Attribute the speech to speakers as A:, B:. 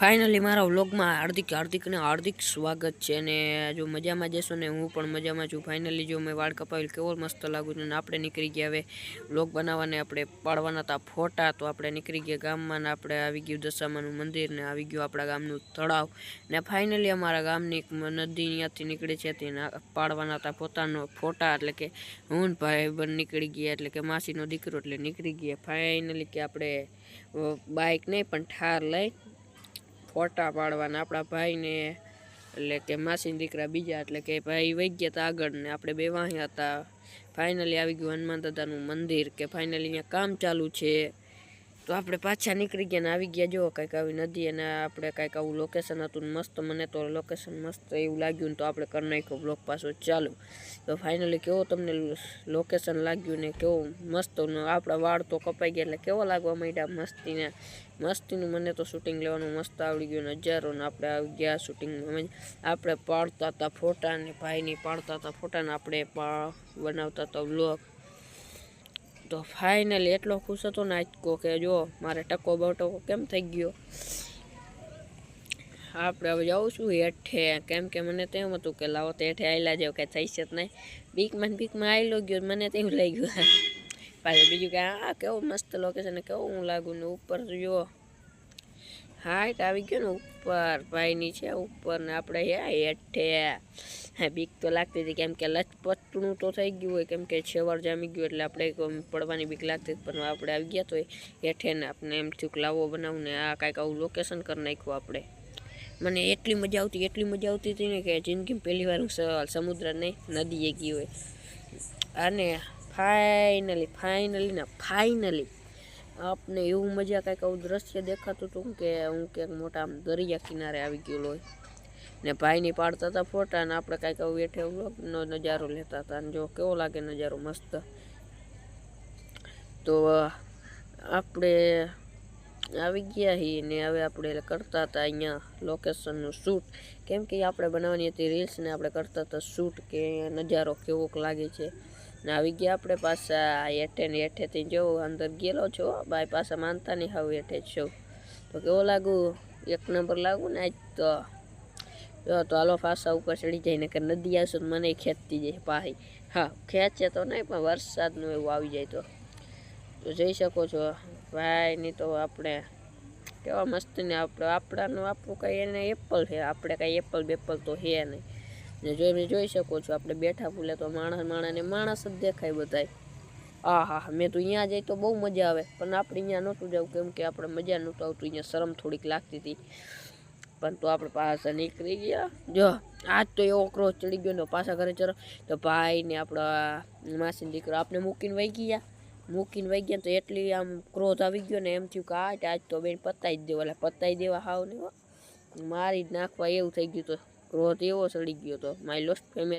A: Finally મારા વ્લોગમાં હાર્દિક, હાર્દિકને હાર્દિક સ્વાગત છે અને જો મજામાં જશો ને હું પણ મજામાં છું. ફાઇનલી જો મેં વાળ કપાવેલ કેવો મસ્ત લાગુ છે અને આપણે નીકળી ગયા હવે વ્લોગ બનાવવાને, આપણે પાડવાના હતા ફોટા, તો આપણે નીકળી ગયા ગામમાં ને આપણે આવી ગયું દશામાનું મંદિર ને આવી ગયું આપણા ગામનું તળાવ ને ફાઇનલી અમારા ગામની એક નદી ત્યાંથી નીકળે છે તે પાડવાના હતા પોતાનો ફોટા, એટલે કે હું ભાઈ બન નીકળી ગયા, એટલે કે માસીનો દીકરો, એટલે નીકળી ગયા. ફાઇનલી કે આપણે બાઇક નહીં પણ ઠાર લઈ ફોટા પાડવાના આપણા ભાઈને. એટલે કે માસીના દીકરા બીજા, એટલે કે ભાઈ વહી ગયા હતા આગળ ને આપણે બે વાહ્યા હતા ફાઇનલી આવી ગયું હનુમાન દાદાનું મંદિર, કે ફાઇનલી અહીંયા કામ ચાલુ છે. તો આપણે પાછા નીકળી ગયા ને આવી ગયા. જો, કંઈક આવી નદી અને આપણે કંઈક આવું લોકેશન હતું મસ્ત. મને તો લોકેશન મસ્ત એવું લાગ્યું તો આપણે કરી નાખ્યો બ્લોક પાછો. ચાલુ. તો ફાઇનલી કેવો તમને લોકેશન લાગ્યું ને કેવું મસ્ત આપણા વાળ તો કપાઈ ગયા એટલે કેવો લાગવા માંડ્યા મસ્તીને. મસ્તીનું મને તો શૂટિંગ લેવાનું મસ્ત આવડી ગયું નજારો ને આપણે આવી ગયા શૂટિંગમાં આપણે પાડતા હતા ફોટા ને ભાઈની પાડતા હતા ફોટાને આપણે બનાવતા હતા બ્લોગ તો ફાઇનલી એટલો ખુશ હતો ને આજકો કે જો મારે ટકો બટકો કેમ થઈ ગયો? આપણે હવે જાઉં છું હેઠે. કેમ કે મને તો એમ હતું કે લાવો તો હેઠે આવેલા જાવ કાંઈ થઈ છે નહીં. બીકમાં બીકમાં આવેલો ગયો મને તો એવું લઈ ગયું પાછું બીજું કે, આ કેવું મસ્ત લોકેશન કેવું હું લાગુ ને ઉપર જો. હાઈટ આવી ગયો ને ઉપર. ભાઈની છે ઉપર ને આપણે હે હેઠે. હા, બીક તો લાગતી હતી કેમ કે લચપટનું તો થઈ ગયું હોય, કેમ કે છેવર જામી ગયું એટલે આપણે પડવાની બીક લાગતી હતી, પણ આપણે આવી ગયા તો હેઠે ને આપણે એમ થયું લાવો બનાવું ને આ કાંઈક આવું લોકેશન કરી નાખ્યું આપણે. મને એટલી મજા આવતી, એટલી મજા આવતી હતી ને કે જિંદગીમાં પહેલી વાર હું સમુદ્ર નહીં નદીએ ગઈ હોય. અને ફાઇનલી ફાઇનલી ને ફાઇનલી આપને એવું મજા કાંઈક આવું દ્રશ્ય દેખાતું હતું કે હું ક્યાંક મોટા આમ દરિયા કિનારે આવી ગયેલો હોય. ને ભાઈની પાડતા હતા ફોટા અને આપણે કાંઈક આવું એઠે નો નજારો લેતા હતા અને જો કેવો લાગે નજારો મસ્ત. તો આપણે આવી ગયા હી ને હવે આપણે કરતા હતા અહીંયા લોકેશનનું શૂટ કેમ કે આપણે બનાવવાની હતી રીલ્સ ને આપણે કરતા હતા શૂટ કે નજારો કેવોક લાગે છે. ને આવી ગયા આપણે પાછા હેઠે ને હેઠેથી જો અંદર ગયેલો છો, ભાઈ પાછા માનતા નહીં હવે હેઠે છો. તો કેવો લાગુ? એક નંબર લાગુ ને આજ તો. જો તો હાલો પાછા ઉપર ચડી જાય ને નદી આવશે તો મને ખેંચતી જાય પાહી. હા, ખેંચે તો નહીં, પણ વરસાદનું એવું આવી જાય તો. તો જઈ શકો છો. ભાઈની તો આપણે કેવા મસ્ત ને આપણે, આપણાનું આપણું કંઈ એને એપલ છે. આપણે કાંઈ એપલ બેપલ તો છે નહીં. ને જોઈ જોઈ શકો છો, આપણે બેઠા ફૂલે તો માણસ માણસને માણસ જ દેખાય બધાય. આ હા, મેં તો અહીંયા જઈ તો બહુ મજા આવે, પણ આપણે અહીંયા નહોતું જવું, કેમ કે આપણે મજા નહોતું આવતું, અહીંયા શરમ થોડીક લાગતી હતી. પણ તો આપણે પાછા નીકળી ગયા. જો, આજ તો એવો ક્રોસ ચડી ગયો ને પાછા ઘરે ચરો. તો ભાઈ ને આપણા માસીનો દીકરો આપણે મૂકીને વહી ગયા. મૂકીને વહી ગયા તો એટલી આમ ક્રોધ આવી ગયો ને એમ થયું કે આટ આજ તો બેન પતાવી જ દેવા. એટલે પતાવી દેવા હાવ ને મારી જ નાખવા એવું થઈ ગયું તો ક્રોધ એવો ચડી ગયો તો. મારી લોસ્ટ ફેમિલી